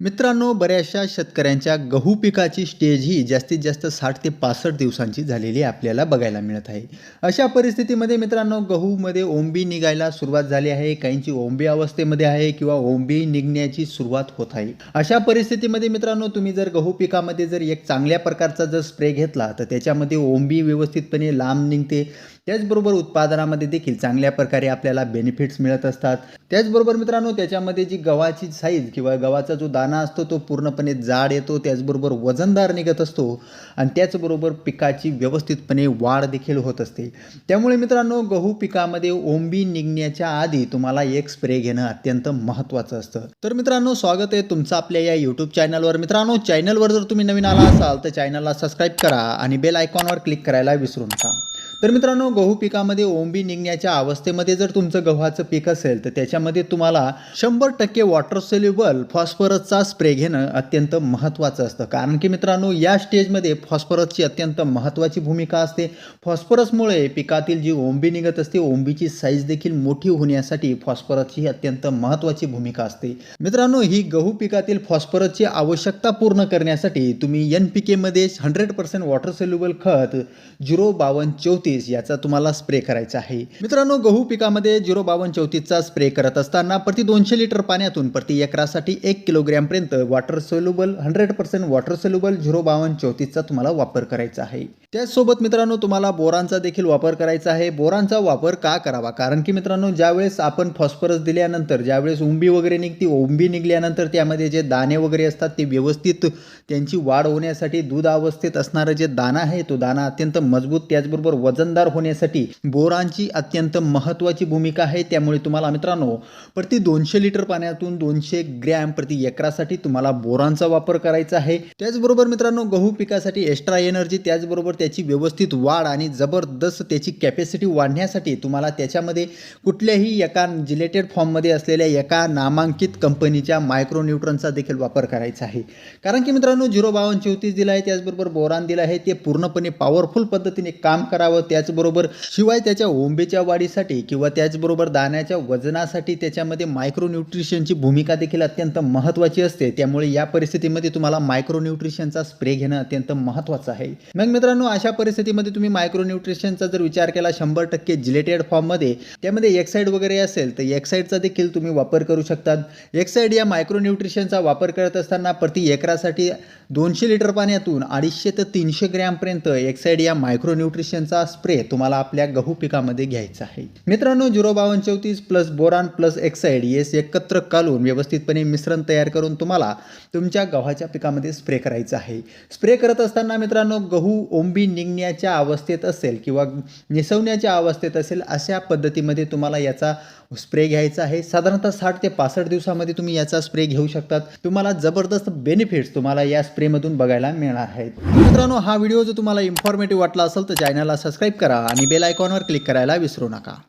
मित्रांनो बऱ्याचशा शेतकऱ्यांच्या गहू पिकाची स्टेज ही जास्तीत जास्त साठ ते पासष्ट दिवसांची झालेली आपल्याला बघायला मिळत आहे. अशा परिस्थितीमध्ये मित्रांनो गहूमध्ये ओंबी निघायला सुरुवात झाली आहे काहींची ओंबी अवस्थेमध्ये आहे किंवा ओंबी निघण्याची सुरुवात होत आहे. अशा परिस्थितीमध्ये मित्रांनो तुम्ही जर गहू पिकामध्ये जर एक चांगल्या प्रकारचा जर स्प्रे घेतला तर त्याच्यामध्ये ओंबी व्यवस्थितपणे लांब निघते. त्याचबरोबर उत्पादनामध्ये देखील चांगल्या प्रकारे आपल्याला बेनिफिट्स मिळत असतात. त्याचबरोबर मित्रांनो त्याच्यामध्ये जी गव्हाची साईज किंवा गव्हाचा जो दाणा असतो तो पूर्णपणे जाड येतो त्याचबरोबर वजनदार निघत असतो आणि त्याचबरोबर पिकाची व्यवस्थितपणे वाढ देखील होत असते. त्यामुळे मित्रांनो गहू पिकामध्ये ओंबी निघण्याच्या आधी तुम्हाला एक स्प्रे घेणं अत्यंत महत्त्वाचं असतं. तर मित्रांनो स्वागत आहे तुमचं आपल्या या यूट्यूब चॅनलवर मित्रांनो चॅनलवर जर तुम्ही नवीन आला असाल तर चॅनलला सबस्क्राईब करा आणि बेल आयकॉनवर क्लिक करायला विसरू नका. तर मित्रांनो गहू पिकामध्ये ओंबी निघण्याच्या अवस्थेमध्ये जर तुमचं गव्हाचं पीक असेल तर त्याच्यामध्ये तुम्हाला शंभर टक्के वॉटर सेल्युबल फॉस्फरसचा स्प्रे घेणं अत्यंत महत्त्वाचं असतं. कारण की मित्रांनो या स्टेजमध्ये फॉस्फरसची अत्यंत महत्त्वाची भूमिका असते. फॉस्फरसमुळे पिकातील जी ओंबी निघत असते ओंबीची साईज देखील मोठी होण्यासाठी फॉस्फरसची अत्यंत महत्त्वाची भूमिका असते. मित्रांनो ही गहू पिकातील फॉस्फरसची आवश्यकता पूर्ण करण्यासाठी तुम्ही एन पी केमध्ये हंड्रेड पर्सेंट वॉटर सेल्युबल खत झिरो बावन्न चौतीस याचा तुम्हाला स्प्रे करायचा आहे. मित्रांनो गहू पिकामध्ये झिरो बावन्न चौतीसचा स्प्रे करत असताना प्रति दोनशे लिटर पाण्यातून प्रति एकरासाठी एक किलोग्रॅमपर्यंत water soluble hundred percent water soluble zero बावन्न चौतीसचा तुम्हाला वापर करायचा आहे. त्याचसोबत मित्रांनो तुम्हाला बोरांचा देखील वापर करायचा आहे. बोरांचा वापर का करावा? कारण की मित्रांनो ज्यावेळेस आपण फॉस्फरस दिल्यानंतर ज्यावेळेस उंबी वगैरे निघते उंबी निघल्यानंतर त्यामध्ये जे दाणे वगैरे असतात ते व्यवस्थित त्यांची वाढ होण्यासाठी दूध अवस्थेत असणारं जे दाणा आहे तो दाणा अत्यंत मजबूत त्याचबरोबर वजनदार होण्यासाठी बोरांची अत्यंत महत्त्वाची भूमिका आहे. त्यामुळे तुम्हाला मित्रांनो प्रति दोनशे लिटर पाण्यातून दोनशे ग्रॅम प्रति एकरासाठी तुम्हाला बोरांचा वापर करायचा आहे. त्याचबरोबर मित्रांनो गहू पिकासाठी एक्स्ट्रा एनर्जी त्याचबरोबर त्याची व्यवस्थित वाढ आणि जबरदस्त त्याची कॅपॅसिटी वाढण्यासाठी तुम्हाला त्याच्यामध्ये कुठल्याही एका जिलेटेड फॉर्ममध्ये असलेल्या एका नामांकित कंपनीच्या मायक्रोन्यूट्रनचा देखील वापर करायचा आहे. कारण की मित्रांनो झिरो बावन्न चौतीस दिला आहे त्याचबरोबर बोरान दिला आहे ते पूर्णपणे पॉवरफुल पद्धतीने काम करावं. त्याचबरोबर शिवाय त्याच्या ओंबेच्या वाढीसाठी किंवा त्याचबरोबर दाण्याच्या वजनासाठी त्याच्यामध्ये मायक्रोन्यूट्रिशनची भूमिका देखील अत्यंत महत्त्वाची असते. त्यामुळे या परिस्थितीमध्ये तुम्हाला मायक्रोन्यूट्रिशनचा स्प्रे घेणं अत्यंत महत्त्वाचं आहे. मग मित्रांनो अशा परिस्थितीमध्ये तुम्ही मायक्रोन्यूट्रिशनचा जर विचार केला शंभर टक्के जिलेटेड फॉर्ममध्ये त्यामध्ये एक्साईड वगैरे असेल तर एक्साईडचा देखील तुम्ही वापर करू शकतात. एक्साईड या मायक्रोन्यूट्रिशनचा वापर करत असताना प्रति एकरासाठी दोनशे लिटर पाण्यातून अडीचशे ते तीनशे ग्रॅमपर्यंत एक्साईड या मायक्रोन्यूट्रिशनचा स्प्रे तुम्हाला आपल्या गहू पिकामध्ये घ्यायचा आहे. मित्रांनो झिरो बावन्न चौतीस प्लस बोरान प्लस एक्साईड येस एकत्र कालून व्यवस्थितपणे मिश्रण तयार करून तुम्हाला तुमच्या गव्हाच्या पिकामध्ये स्प्रे करायचं आहे. स्प्रे करत असताना मित्रांनो गहू ओंबी निघण्याच्या अवस्थेत असेल किंवा निसवण्याच्या अवस्थेत असेल अशा पद्धतीमध्ये तुम्हाला याचा स्प्रे घ्यायचा आहे. साधारणतः साठ ते पासष्ट दिवसामध्ये तुम्ही याचा स्प्रे घेऊ शकतात. तुम्हाला जबरदस्त बेनिफिट्स तुम्हाला या स्प्रेमधून बघायला मिळणार आहेत. मित्रांनो हा व्हिडिओ जर तुम्हाला इन्फॉर्मेटिव्ह वाटला असेल तर चॅनलला सबस्क्राईब करा आणि बेल आयकॉनवर क्लिक करायला विसरू नका.